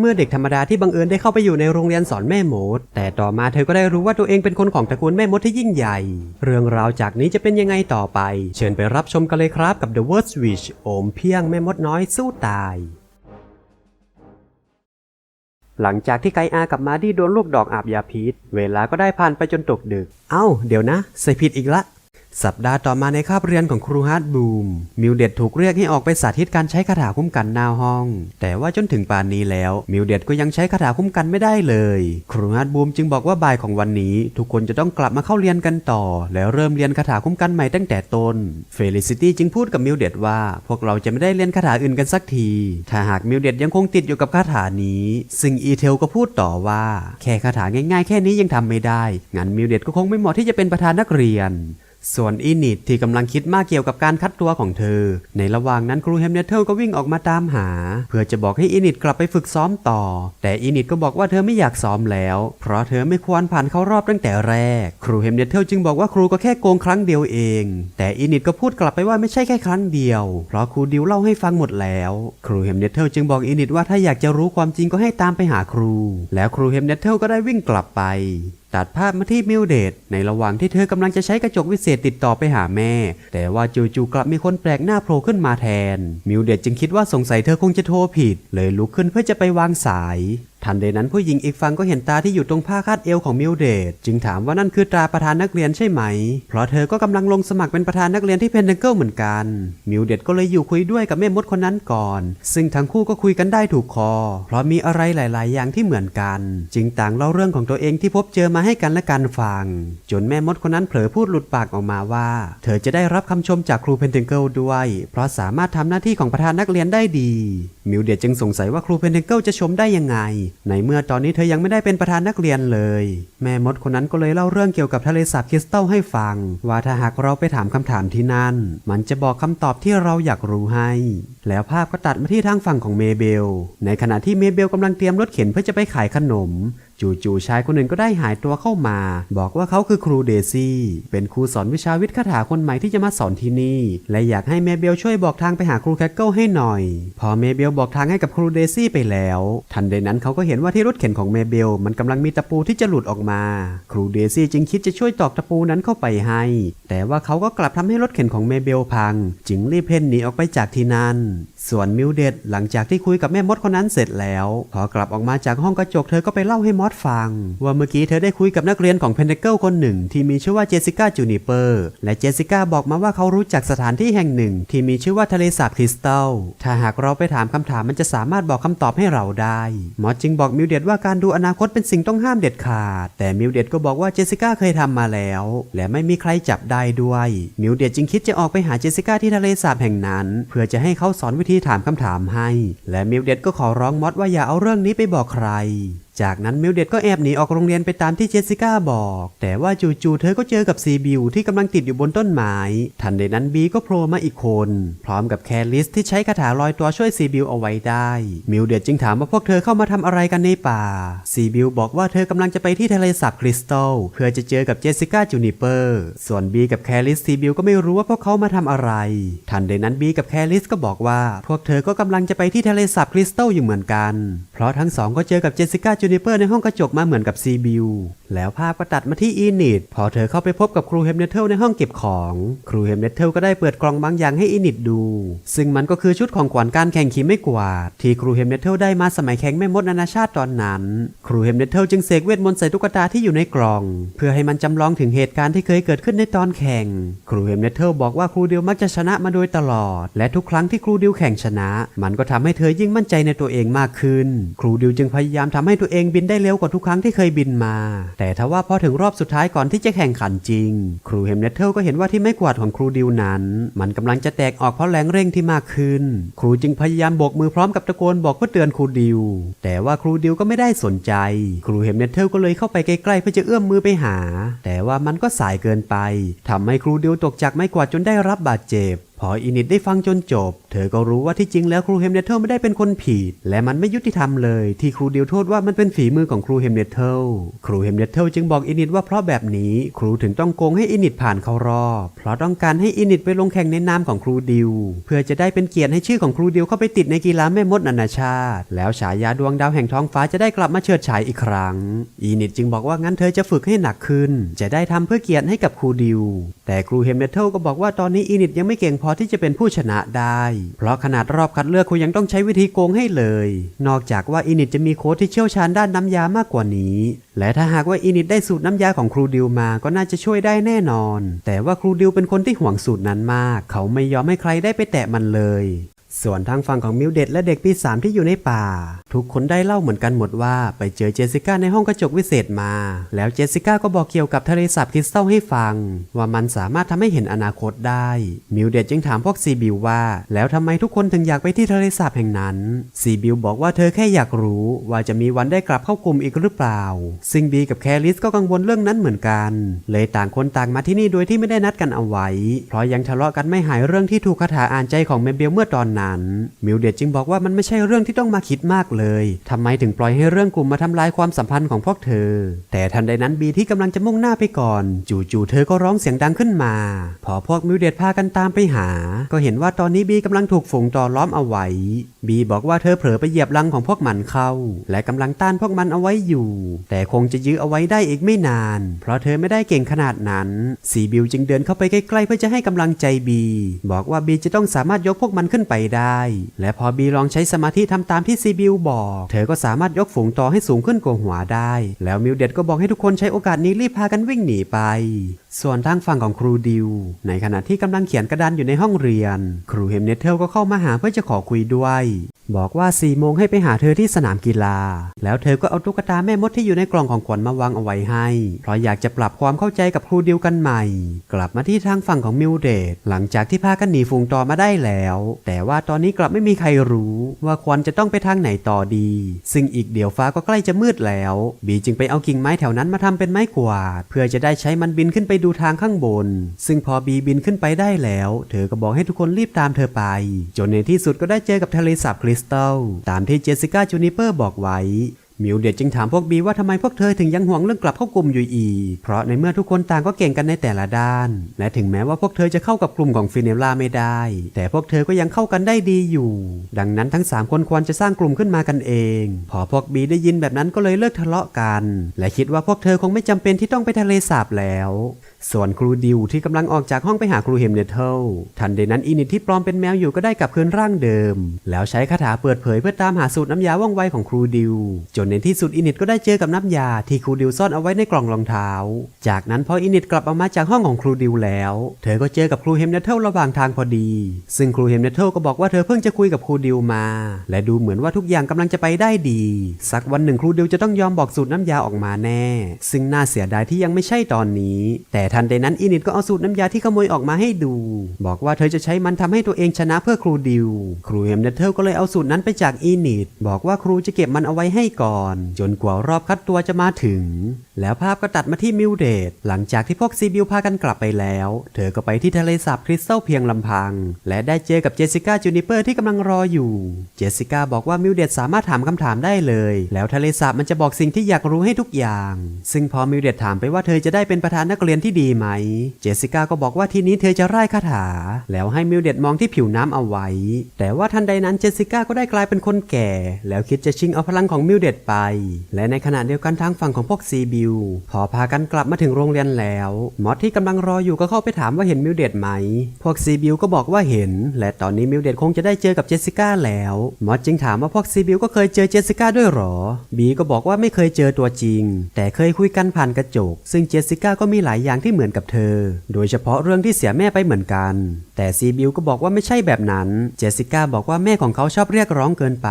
เมื่อเด็กธรรมดาที่บังเอิญได้เข้าไปอยู่ในโรงเรียนสอนแม่มด แต่ต่อมาเธอก็ได้รู้ว่าตัวเองเป็นคนของตระกูลแม่มดที่ยิ่งใหญ่ เรื่องราวจากนี้จะเป็นยังไงต่อไป เชิญไปรับชมกันเลยครับกับ The Word Switch โอมเพียงแม่มดน้อยสู้ตายหลังจากที่ไกอากับมาดี้โดนลูกดอกอาบยาพิษ เวลาก็ได้ผ่านไปจนตกดึก เอ้า เดี๋ยวนะ ใส่ผิดอีกละ สัปดาห์ต่อมาในคาบเรียนของครูฮาร์ดบูม มิวเด็ดถูกเรียกให้ออกไปสาธิตการใช้คาถาคุ้มกันหน้าห้อง แต่ว่าจนถึงป่านนี้แล้ว มิวเด็ดก็ยังใช้คาถาคุ้มกันไม่ได้เลย ครูฮาร์ดบูมจึงบอกว่าบ่ายของวันนี้ ทุกคนจะต้องกลับมาเข้าเรียนกันต่อ แล้วเริ่มเรียนคาถาคุ้มกันใหม่ตั้งแต่ต้น เฟลิซิตี้จึงพูดกับมิวเด็ดว่า พวกเราจะไม่ได้เรียนคาถาอื่นกันสักที ถ้าหากมิวเด็ดยังคงติดอยู่กับคาถานี้ ซึ่งอีเทลก็พูดต่อว่า แค่คาถาง่ายๆ แค่นี้ยังทำไม่ได้งั้นมิวเด็ดก็คงไม่เหมาะที่จะเป็นประธานนักเรียน ส่วนอินิดที่กำลังคิดมากเกี่ยวกับการคัด ตัวของเธอ ในระหว่างนั้นครูเฮมเนเทลก็วิ่งออกมาตามหา เพื่อจะบอกให้อินิดกลับไปฝึกซ้อมต่อ แต่อินิดก็บอกว่าเธอไม่อยากซ้อมแล้ว เพราะเธอไม่ควรผ่านเข้ารอบตั้งแต่แรก ครูเฮมเนเทลจึงบอกว่าครูก็แค่โกงครั้งเดียวเอง แต่อินิดก็พูดกลับไปว่าไม่ใช่แค่ครั้งเดียว เพราะครูดิวเล่าให้ฟังหมดแล้ว ครูเฮมเนเทลจึงบอกอินิดว่าถ้าอยากจะรู้ความจริงก็ให้ตามไปหาครู แล้วครูเฮมเนเทลก็ได้วิ่งกลับไปตัดภาพมาที่มิวเดตในระหว่างที่เธอกำลังจะใช้กระจกวิเศษติดต่อไปหาแม่ แต่ว่าจู่ๆกลับมีคนแปลกหน้าโผล่ขึ้นมาแทน มิวเดตจึงคิดว่าสงสัยเธอคงจะโทรผิด เลยลุกขึ้นเพื่อจะไปวางสายทันใดนั้นผู้หญิงอีกฝั่งก็เห็นตาที่อยู่ตรงผ้าคาดเอวของมิวเดตจึงถามว่านั่นคือตราประธานนักเรียนใช่ไหม เพราะเธอก็กำลังลงสมัครเป็นประธานนักเรียนที่เพนเดเกิลเหมือนกัน มิวเดตก็เลยอยู่คุยด้วยกับแม่มดคนนั้นก่อน ซึ่งทั้งคู่ก็คุยกันได้ถูกคอ เพราะมีอะไรหลาย ๆ อย่างที่เหมือนกัน จึงต่างเล่าเรื่องของตัวเองที่พบเจอมาให้กันและกันฟัง จนแม่มดคนนั้นเผลอพูดหลุดปากออกมาว่า เธอจะได้รับคำชมจากครูเพนเดเกิลด้วย เพราะสามารถทำหน้าที่ของประธานนักเรียนได้ดี มิวเดตจึงสงสัยว่าครูเพนเดเกิลจะชมได้ยังไงในเมื่อตอนนี้เธอยังไม่ได้เป็นประธานนักเรียนเลย แม่มดคนนั้นก็เลยเล่าเรื่องเกี่ยวกับทะเลสาบคริสตัลให้ฟัง ว่าถ้าหากเราไปถามคำถามที่นั่น มันจะบอกคำตอบที่เราอยากรู้ให้ แล้วภาพก็ตัดมาที่ทางฝั่งของเมเบล ในขณะที่เมเบลกำลังเตรียมรถเข็นเพื่อจะไปขายขนม จู่ๆชายคนหนึ่งก็ได้หายตัวเข้ามา บอกว่าเขาคือครูเดซี่ เป็นครูสอนวิชาวิทย์คาถาคนใหม่ที่จะมาสอนที่นี่ และอยากให้เมเบลช่วยบอกทางไปหาครูแคคเกิลให้หน่อย พอเมเบลบอกทางให้กับครูเดซี่ไปแล้ว ทันใดนั้นเขาก็เห็นว่าที่รถเข็นของเมเบลมันกำลังมีตะปูที่จะหลุดออกมา ครูเดซี่จึงคิดจะช่วยตอกตะปูนั้นเข้าไปให้ แต่ว่าเขาก็กลับทำให้รถเข็นของเมเบลพัง จึงรีบเพ่นหนีออกไปจากที่นั่น ส่วนมิวเดตหลังจากที่คุยกับแม่มดคนนั้นเสร็จแล้ว พอกลับออกมาจากห้องกระจกเธอก็ไปเล่าให้มอสฟัง ว่าเมื่อกี้เธอได้คุยกับนักเรียนของเพนเดเกิลคนหนึ่ง ที่มีชื่อว่าเจสิก้าจูนิเปอร์และเจสิก้าบอกมาว่าเขารู้จักสถานที่แห่งหนึ่ง ที่มีชื่อว่าทะเลสาบคริสตัลถ้าหากเราไปถามคำถามมันจะสามารถบอกคำตอบให้เราได้มอสจึงบอกมิวเดตว่าการดูอนาคตเป็นสิ่งต้องห้ามเด็ดขาด แต่มิวเดตก็บอกว่าเจสิก้าเคยทำมาแล้ว และไม่มีใครจับได้ด้วยมิวเดตจึงคิดจะออกไปหาเจสสิก้าที่ทะเลสาบแห่งนั้น เพื่อจะให้เขาสอนวิธีถามคำถามให้ และมิวเดตก็ขอร้องมอสว่าอย่าเอาเรื่องนี้ไปบอกใคร จากนั้นมิวเดตก็แอบหนีออกโรงเรียนไปตามที่เจสสิก้าบอก แต่ว่าจู่ๆเธอก็เจอกับซีบิวที่กำลังติดอยู่บนต้นไม้ทันใดนั้นบีก็โผล่มาอีกคน พร้อมกับแคลิสที่ใช้คาถาลอยตัวช่วยซีบิวเอาไว้ได้ มิวเดตจึงถามว่าพวกเธอเข้ามาทำอะไรกันในป่า ซีบิวบอกว่าเธอกำลังจะไปที่ทะเลสาบคริสตัลเพื่อจะเจอกับเจสสิก้าจูนิเปอร์ส่วนบีกับแคลิสซีบิวก็ไม่รู้ว่าพวกเขามาทำอะไร ทันใดนั้นบีกับแคลิสก็บอกว่า พวกเธอก็กำลังจะไปที่ทะเลสาบคริสตัลอยู่เหมือนกัน เพราะทั้งสองก็เจอกับเจสสิก้าจูนิเปอร์ในห้องกระจกมาเหมือนกับซีบิวแล้วภาพก็ตัดมาที่อีนิดพอเธอเข้าไปพบกับครูเฮมเนเทลในห้องเก็บของ ครูเฮมเนเทลก็ได้เปิดกล่องบางอย่างให้อีนิดดู ซึ่งมันก็คือชุดของขวัญการแข่งขี่ไม่กวาด ที่ครูเฮมเนเทลได้มาสมัยแข่งแม่มดนานาชาติตอนนั้น ครูเฮมเนเทลจึงเสกเวทมนต์ใส่ตุ๊กตาที่อยู่ในกล่อง เพื่อให้มันจำลองถึงเหตุการณ์ที่เคยเกิดขึ้นในตอนแข่ง ครูเฮมเนเทลบอกว่าครูดิวมักจะชนะมาโดยตลอด และทุกครั้งที่ครูดิวแข่งชนะ มันก็ทำให้เธอยิ่งมั่นใจในตัวเองมากขึ้น ครูดิวจึงพยายามทำให้ตัวเององบินได้เร็วกว่าทุกครั้งที่เคยบินมา แต่ทว่าพอถึงรอบสุดท้ายก่อนที่จะแข่งขันจริง ครูเฮมเนเทลก็เห็นว่าที่ไม้กวาดของครูดิวนั้น มันกำลังจะแตกออกเพราะแรงเร่งที่มากขึ้น ครูจึงพยายามโบกมือพร้อมกับตะโกนบอกเพื่อเตือนครูดิว แต่ว่าครูดิวก็ไม่ได้สนใจ ครูเฮมเนเทลก็เลยเข้าไปใกล้ๆเพื่อจะเอื้อมมือไปหา แต่ว่ามันก็สายเกินไปทำให้ครูดิวตกจากไม้กวาดจนได้รับบาดเจ็บ พออินิดได้ฟังจนจบ เธอก็รู้ว่าที่จริงแล้วครูเฮมเนเทลไม่ได้เป็นคนผิด และมันไม่ยุติธรรมเลย ที่ครูเดิวโทษว่ามันเป็นฝีมือของครูเฮมเนเทลครูเฮมเนเทลจึงบอกอินิดว่าเพราะแบบนี้ ครูถึงต้องโกงให้อินิดผ่านเข้ารอบเพราะต้องการให้อินิดไปลงแข่งในนามของครูดิว เพื่อจะได้เป็นเกียรติให้ชื่อของครูดิวเข้าไปติดในกีฬาแม่มดนานาชาติ แล้วฉายาดวงดาวแห่งท้องฟ้าจะได้กลับมาเฉิดฉายอีกครั้ง อินิดจึงบอกว่างั้นเธอจะฝึกให้หนักขึ้น จะได้ทำเพื่อเกียรติให้กับครูดิว แต่ครูเฮมเนเทลก็บอกว่าตอนนี้อินิดยังไม่เก่งพออที่จะเป็นผู้ชนะได้ เพราะขนาดรอบคัดเลือกครูยังต้องใช้วิธีโกงให้เลย นอกจากว่าอินิตจะมีโค้ชที่เชี่ยวชาญด้านน้ำยามากกว่านี้ และถ้าหากว่าอินิตได้สูตรน้ำยาของครูดิวมาก็น่าจะช่วยได้แน่นอน แต่ว่าครูดิวเป็นคนที่ห่วงสูตรนั้นมาก เขาไม่ยอมให้ใครได้ไปแตะมันเลย ส่วนทางฝั่งของมิวเดตและเด็กปีสามที่อยู่ในป่า ทุกคนได้เล่าเหมือนกันหมดว่าไปเจอเจสสิก้าในห้องกระจกวิเศษมา แล้วเจสสิก้าก็บอกเกี่ยวกับทะเลสาบคริสตัลให้ฟัง ว่ามันสามารถทำให้เห็นอนาคตได้ มิวเดตจึงถามพวกซีบิวว่า แล้วทำไมทุกคนถึงอยากไปที่ทะเลสาบแห่งนั้นซีบิวบอกว่าเธอแค่อยากรู้ ว่าจะมีวันได้กลับเข้ากลุ่มอีกหรือเปล่า ซิงบีกับแคลิสก็กังวลเรื่องนั้นเหมือนกัน เลยต่างคนต่างมาที่นี่โดยที่ไม่ได้นัดกันเอาไว้ เพราะยังทะเลาะกันไม่หายเรื่องที่ถูกคาถาอ่านใจของเมเบลเมื่อตอนนั้น มิวเดตจึงบอกว่ามันไม่ใช่เรื่องที่ต้องมาคิดมากเลยทำไมถึงปล่อยให้เรื่องกลุ่มมาทำลายความสัมพันธ์ของพวกเธอ แต่ทันใดนั้นบีที่กำลังจะมุ่งหน้าไปก่อน จู่ๆเธอก็ร้องเสียงดังขึ้นมา พอพวกมิวเดตพากันตามไปหา ก็เห็นว่าตอนนี้บีกำลังถูกฝูงต่อล้อมเอาไว้ บีบอกว่าเธอเผลอไปเหยียบรังของพวกมันเข้า และกำลังต้านพวกมันเอาไว้อยู่ แต่คงจะยื้อเอาไว้ได้อีกไม่นาน เพราะเธอไม่ได้เก่งขนาดนั้นซีบิวจึงเดินเข้าไปใกล้ๆเพื่อจะให้กำลังใจบี บอกว่าบีจะต้องสามารถยกพวกมันขึ้นไปได้ และพอบีลองใช้สมาธิทำตามที่ซีบิวบอก เธอก็สามารถยกฝูงต่อให้สูงขึ้นกว่าหัวได้ แล้วมิวเดดก็บอกให้ทุกคนใช้โอกาสนี้รีบพากันวิ่งหนีไป ส่วนทางฝั่งของครูดิว ในขณะที่กำลังเขียนกระดานอยู่ในห้องเรียน ครูเฮมเนเทลก็เข้ามาหาเพื่อจะขอคุยด้วย บอกว่า4ี่โมงให้ไปหาเธอที่สนามกีฬา แล้วเธอก็เอาตุ๊กตาแม่มดที่อยู่ในกล่องของขวัญมาวางเอาไว้ให้ เพราะอยากจะปรับความเข้าใจกับครูดิวกันใหม่ กลับมาที่ทางฝั่งของมิวเดตหลังจากที่พากันหนีฝูงต่อมาได้แล้ว แต่ว่าตอนนี้กลับไม่มีใครรู้ว่าควรจะต้องไปทางไหนต่อดี ซึ่งอีกเดี๋ยวฟ้าก็ใกล้จะมืดแล้ว บีจึงไปเอากิ่งไม้แถวนั้นมาทำเป็นไม้กวาดเพื่อจะได้ใช้มันบินขึ้นไปดูทางข้างบน ซึ่งพอบีบินขึ้นไปได้แล้ว เธอก็บอกให้ทุกคนรีบตามเธอไป จนในที่สุดก็ได้เจอกับทะเลสาบคริสตัลตามที่เจสสิก้าจูนิเปอร์บอกไว้มิวเดตจึงถามพวกบีว่าทำไมพวกเธอถึงยังห่วงเรื่องกลับเข้ากลุ่มอยู่อีกเพราะในเมื่อทุกคนต่างก็เก่งกันในแต่ละด้าน และถึงแม้ว่าพวกเธอจะเข้ากับกลุ่มของฟิเนล่าไม่ได้ แต่พวกเธอก็ยังเข้ากันได้ดีอยู่ ดังนั้นทั้ง 3 คนควรจะสร้างกลุ่มขึ้นมากันเอง พอพวกบีได้ยินแบบนั้นก็เลยเลิกทะเลาะกัน และคิดว่าพวกเธอคงไม่จำเป็นที่ต้องไปทะเลสาบแล้วส่วนครูดิวที่กำลังออกจากห้องไปหาครูเฮมเนเทลทันใดนั้นอินิตที่ปลอมเป็นแมวอยู่ก็ได้กลับคืนร่างเดิม แล้วใช้คาถาเปิดเผยเพื่อตามหาสูตรน้ำยาว่องไวของครูดิว จนในที่สุดอินิตก็ได้เจอกับน้ำยาที่ครูดิวซ่อนเอาไว้ในกล่องรองเท้า จากนั้นพออินิตกลับออกมาจากห้องของครูดิวแล้ว เธอก็เจอกับครูเฮมเนเทลระหว่างทางพอดี ซึ่งครูเฮมเนเทลก็บอกว่าเธอเพิ่งจะคุยกับครูดิวมา และดูเหมือนว่าทุกอย่างกำลังจะไปได้ดี สักวันหนึ่งครูดิวจะต้องยอมบอกสูตรน้ำยาออกมาแน่ ซึ่งน่าเสียดายที่ยังไม่ใช่ตอนนี้ แต่ทันใดนั้นอินิตก็เอาสูตรน้ำยาที่ขโมยออกมาให้ดู บอกว่าเธอจะใช้มันทำให้ตัวเองชนะเพื่อครูดิว ครูเฮมเนเทลก็เลยเอาสูตรนั้นไปจากอินิตบอกว่าครูจะเก็บมันเอาไว้ให้ก่อน จนกว่ารอบคัดตัวจะมาถึง แล้วภาพก็ตัดมาที่มิวเดตหลังจากที่พวกซีบิวพากันกลับไปแล้ว เธอก็ไปที่ทะเลสาบคริสตัลเพียงลำพัง และได้เจอกับเจสสิก้าจูนิเปอร์ที่กำลังรออยู่ เจสสิก้าบอกว่ามิวเดตสามารถถามคำถามได้เลย แล้วทะเลสาบมันจะบอกสิ่งที่อยากรู้ให้ทุกอย่าง ซึ่งพอมิวเดตถามไปว่าเธอจะได้เป็นประธานนักเรียนที่ดีไหม เจสสิก้าก็บอกว่าทีนี้เธอจะไล่คาถา แล้วให้มิวเดตมองที่ผิวน้ำเอาไว้ แต่ว่าทันใดนั้นเจสสิก้าก็ได้กลายเป็นคนแก่ แล้วคิดจะชิงเอาพลังของมิวเดตไป และในขณะเดียวกันทางฝั่งของพวกซีบิวพอพากันกลับมาถึงโรงเรียนแล้ว มอสที่กำลังรออยู่ก็เข้าไปถามว่าเห็นมิวเดตไหม พวกซีบิวก็บอกว่าเห็น และตอนนี้มิวเดตคงจะได้เจอกับเจสสิก้าแล้ว มอสจึงถามว่าพวกซีบิวก็เคยเจอเจสสิก้าด้วยหรอ บีก็บอกว่าไม่เคยเจอตัวจริง แต่เคยคุยกันผ่านกระจก ซึ่งเจสสิก้าก็มีหลายอย่างที่เหมือนกับเธอ โดยเฉพาะเรื่องที่เสียแม่ไปเหมือนกัน แต่ซีบิวก็บอกว่าไม่ใช่แบบนั้น เจสสิก้าบอกว่าแม่ของเขาชอบเรียกร้องเกินไป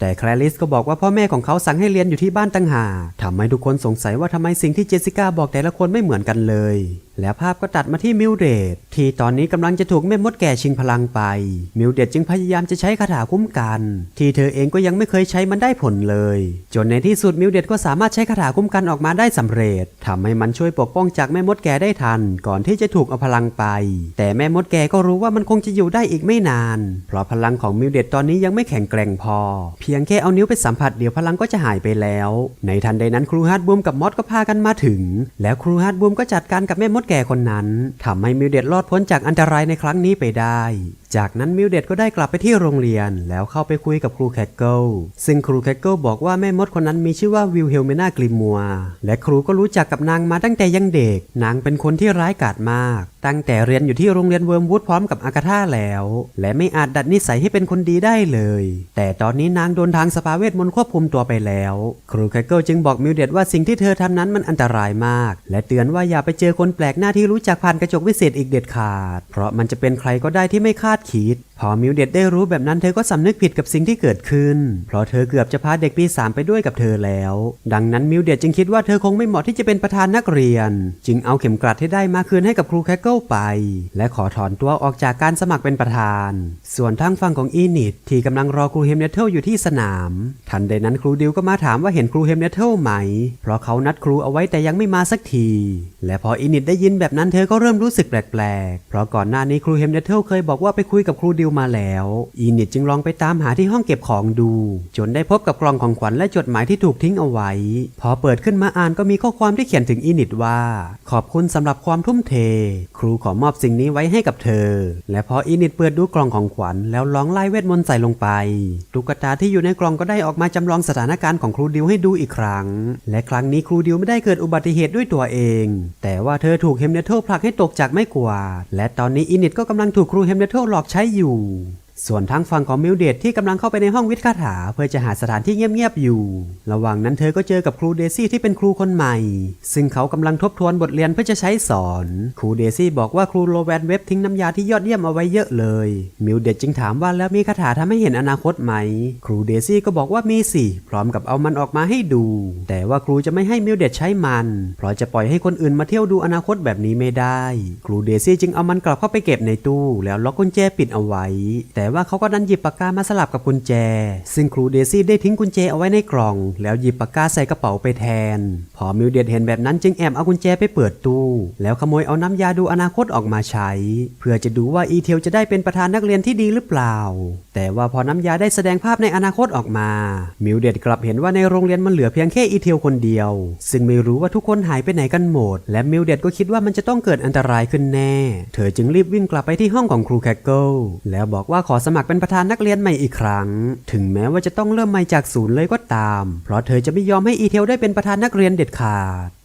แต่แคลริสก็บอกว่าพ่อแม่ของเขาสั่งให้เรียนอยู่ที่บ้านตั้งหาทำให้ทุกคนสงสัยว่าทำไมสิ่งที่เจสสิก้าบอกแต่ละคนไม่เหมือนกันเลย แล้วภาพก็ตัดมาที่มิวเดดที่ตอนนี้กำลังจะถูกแม่มดแก่ชิงพลังไป มิวเดดจึงพยายามจะใช้คาถาคุ้มกัน ที่เธอเองก็ยังไม่เคยใช้มันได้ผลเลย จนในที่สุดมิวเดดก็สามารถใช้คาถาคุ้มกันออกมาได้สำเร็จทำให้มันช่วยปกป้องจากแม่มดแก่ได้ทันก่อนที่จะถูกเอาพลังไป แต่แม่มดแกก็รู้ว่ามันคงจะอยู่ได้อีกไม่นาน เพราะพลังของมิวเดตตอนนี้ยังไม่แข็งแกร่งพอ เพียงแค่เอานิ้วไปสัมผัสเดี๋ยวพลังก็จะหายไปแล้ว ในทันใดนั้นครูฮาร์ดบูมกับมอสก็พากันมาถึง แล้วครูฮาร์ดบูมก็จัดการกับแม่มดแกคนนั้นทำให้มิวเดตรอดพ้นจากอันตรายในครั้งนี้ไปได้ จากนั้นมิวเดดก็ได้กลับไปที่โรงเรียน แล้วเข้าไปคุยกับครูแคกเกิลซึ่งครูแคกเกิลบอกว่าแม่มดคนนั้นมีชื่อว่าวิลเฮลเมนากลิมัว และครูก็รู้จักกับนางมาตั้งแต่ยังเด็ก นางเป็นคนที่ร้ายกาจมาก ตั้งแต่เรียนอยู่ที่โรงเรียนเวิร์มวูดพร้อมกับอากาธาแล้ว และไม่อาจดัดนิสัยให้เป็นคนดีได้เลย แต่ตอนนี้นางโดนทางสภาเวทมนต์ควบคุมตัวไปแล้ว ครูแคกเกิลจึงบอกมิวเดดว่าสิ่งที่เธอทำนั้นมันอันตรายมาก และเตือนว่าอย่าไปเจอคนแปลกหน้าที่รู้จักผ่านกระจกวิเศษอีกเด็ดขาด เพราะมันจะเป็นใครก็ได้ที่ไม่คาดคีด อมิวเดดได้รู้แบบนั้นเธอก็สำนึกผิดกับสิ่งที่เกิดขึ้น เพราะเธอเกือบจะพาเด็กปีสามไปด้วยกับเธอแล้ว ดังนั้นมิวเดดจึงคิดว่าเธอคงไม่เหมาะที่จะเป็นประธานนักเรียน จึงเอาเข็มกลัดที่ได้มาคืนให้กับครูแคกเกิลไป และขอถอนตัวออกจากการสมัครเป็นประธาน ส่วนทางฝั่งของอีนิดที่กำลังรอครูเฮมเนเทลอยู่ที่สนาม ทันใดนั้นครูดิวก็มาถามว่าเห็นครูเฮมเนเทลไหม เพราะเขานัดครูเอาไว้แต่ยังไม่มาสักที และพออีนิดได้ยินแบบนั้นเธอก็เริ่มรู้สึกแปลกๆ เพราะก่อนหน้านี้ครูเฮมเนเทลเคยบอกว่าไปคุยกับครูดิวมาแล้ว อีนิดจึงลองไปตามหาที่ห้องเก็บของดู จนได้พบกับกล่องของขวัญและจดหมายที่ถูกทิ้งเอาไว้ พอเปิดขึ้นมาอ่านก็มีข้อความที่เขียนถึงอีนิดว่า ขอบคุณสำหรับความทุ่มเท ครูขอมอบสิ่งนี้ไว้ให้กับเธอ และพออีนิดเปิดดูกล่องของขวัญแล้วลองไล่เวทมนต์ใส่ลงไปตุ๊กตาที่อยู่ในกล่องก็ได้ออกมาจำลองสถานการณ์ของครูดิวให้ดูอีกครั้ง และครั้งนี้ครูดิวไม่ได้เกิดอุบัติเหตุด้วยตัวเอง แต่ว่าเธอถูกเฮมเนเทิลผลักให้ตกจากไม้กวาดและตอนนี้อีนิดก็กำลังถูกครูเฮมเนเทิลหลอกใช้อยู่ Valeu! ส่วนทางฝั่งของมิวเดตที่กำลังเข้าไปในห้องวิทย์คาถา เพื่อจะหาสถานที่เงียบๆอยู่ ระหว่างนั้นเธอก็เจอกับครูเดซี่ที่เป็นครูคนใหม่ ซึ่งเขากำลังทบทวนบทเรียนเพื่อจะใช้สอน ครูเดซี่บอกว่าครูโรแวนเว็บทิ้งน้ำยาที่ยอดเยี่ยมเอาไว้เยอะเลย มิวเดตจึงถามว่าแล้วมีคาถาทำให้เห็นอนาคตไหม ครูเดซี่ก็บอกว่ามีสิพร้อมกับเอามันออกมาให้ดู แต่ว่าครูจะไม่ให้มิวเดตใช้มัน เพราะจะปล่อยให้คนอื่นมาเที่ยวดูอนาคตแบบนี้ไม่ได้ ครูเดซี่จึงเอามันกลับเข้าไปเก็บในตู้ แล้วล็อกกุญแจปิดเอาไว้ แต่ว่าเขาก็ดันหยิบปากกามาสลับกับกุญแจ ซึ่งครูเดซี่ได้ทิ้งกุญแจเอาไว้ในกล่อง แล้วหยิบปากกาใส่กระเป๋าไปแทน พอมิวเดตเห็นแบบนั้นจึงแอบเอากุญแจไปเปิดตู้ แล้วขโมยเอาน้ำยาดูอนาคตออกมาใช้ เพื่อจะดูว่าอีเทลจะได้เป็นประธานนักเรียนที่ดีหรือเปล่า แต่ว่าพอน้ำยาได้แสดงภาพในอนาคตออกมา มิวเดตกลับเห็นว่าในโรงเรียนมันเหลือเพียงแค่อีเทลคนเดียว ซึ่งไม่รู้ว่าทุกคนหายไปไหนกันหมด และมิวเดตก็คิดว่ามันจะต้องเกิดอันตรายขึ้นแน่ เธอจึงรีบวิ่งกลับไปที่ห้องของครูแคกเกิลแล้วบอกว่าขอสมัครเป็นประธานนักเรียนใหม่อีกครั้ง ถึงแม้ว่าจะต้องเริ่มใหม่จากศูนย์เลยก็ตาม เพราะเธอจะไม่ยอมให้อีเทลได้เป็นประธานนักเรียนเด็ดขาด